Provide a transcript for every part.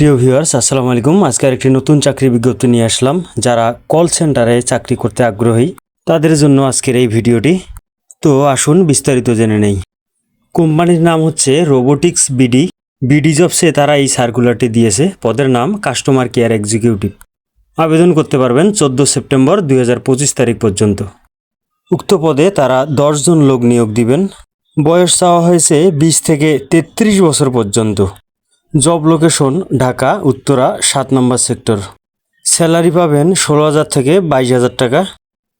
প্রিয় ভিউয়ার্স আসসালামু আলাইকুম। আজকে একটি নতুন চাকরি বিজ্ঞপ্তি নিয়ে আসলাম। যারা কল সেন্টারে চাকরি করতে আগ্রহী, তাদের জন্য আজকের এই ভিডিওটি। তো আসুন, বিস্তারিত জেনে নেই। কোম্পানির নাম হচ্ছে রোবোটিক্স বিডি বিডি জবসে তারা এই সার্কুলারটি দিয়েছে। পদের নাম কাস্টমার কেয়ার এক্সিকিউটিভ আবেদন করতে পারবেন চোদ্দ সেপ্টেম্বর দু হাজার পঁচিশ তারিখ পর্যন্ত। উক্ত পদে তারা দশজন লোক নিয়োগ দিবেন। বয়স চাওয়া হয়েছে বিশ থেকে তেত্রিশ বছর পর্যন্ত। জব লোকেশন, ঢাকা, উত্তরা, সাত নম্বর সেক্টর। স্যালারি পাবেন ষোলো হাজার থেকে বাইশ হাজার টাকা।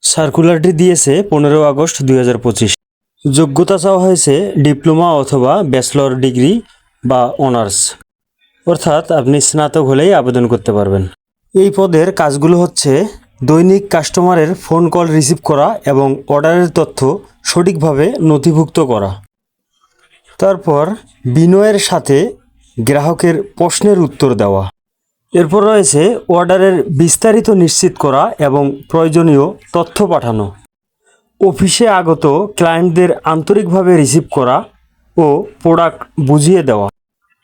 সার্কুলারটি দিয়েছে পনেরো আগস্ট দুই হাজার পঁচিশ। যোগ্যতা চাওয়া হয়েছে ডিপ্লোমা অথবা ব্যাচেলর ডিগ্রি বা অনার্স। অর্থাৎ আপনি স্নাতক হলেই আবেদন করতে পারবেন। এই পদের কাজগুলো হচ্ছে দৈনিক কাস্টমারের ফোন কল রিসিভ করা এবং অর্ডারের তথ্য সঠিকভাবে নথিভুক্ত করা। তারপর বিনয়ের সাথে গ্রাহকের প্রশ্নের উত্তর দেওয়া। এরপর রয়েছে অর্ডারের বিস্তারিত নিশ্চিত করা এবং প্রয়োজনীয় তথ্য পাঠানো। অফিসে আগত ক্লায়েন্টদের আন্তরিকভাবে রিসিভ করা ও প্রোডাক্ট বুঝিয়ে দেওয়া।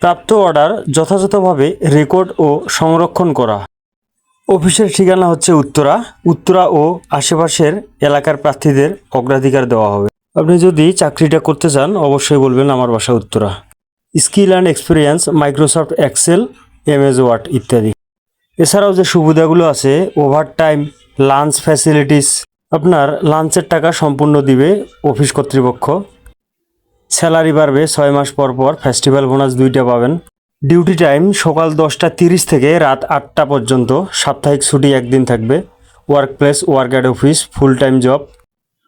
প্রাপ্ত অর্ডার যথাযথভাবে রেকর্ড ও সংরক্ষণ করা। অফিসের ঠিকানা হচ্ছে উত্তরা। উত্তরা ও আশেপাশের এলাকার প্রার্থীদের অগ্রাধিকার দেওয়া হবে। আপনি যদি চাকরিটা করতে চান, অবশ্যই বলবেন আমার বাসা Uttara. Skill and experience, Microsoft Excel, MS Word ইত্যাদি। এছাড়াও যে সুবিধাগুলো আছে ওভার টাইম লাঞ্চ ফ্যাসিলিটিস, আপনার লাঞ্চের টাকা সম্পূর্ণ দিবে অফিস কর্তৃপক্ষ। স্যালারি বাড়বে ছয় মাস পর পর, ফেস্টিভ্যাল বোনাস দুইটা পাবেন। ডিউটি টাইম সকাল দশটা তিরিশ থেকে রাত আটটা পর্যন্ত, সাপ্তাহিক ছুটি একদিন থাকবে। Work place work at office, full time job.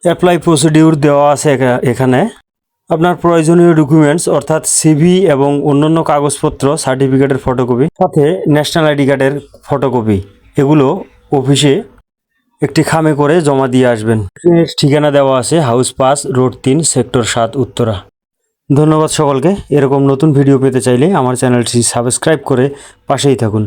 Apply procedure দেওয়া আছে এখানে। আপনার প্রয়োজনীয় ডকুমেন্টস অর্থাৎ সিভি এবং অন্যান্য কাগজপত্র সার্টিফিকেটের ফটোকপি সাথে ন্যাশনাল আইডি কার্ডের ফটোকপি এগুলো অফিসে একটি খামে করে জমা দিয়ে আসবেন। ঠিকানা দেওয়া আছে হাউস পাস রোড তিন সেক্টর সাত, উত্তরা। ধন্যবাদ সকলকে। এরকম নতুন ভিডিও পেতে চাইলে আমার চ্যানেলটি সাবস্ক্রাইব করে পাশেই থাকুন।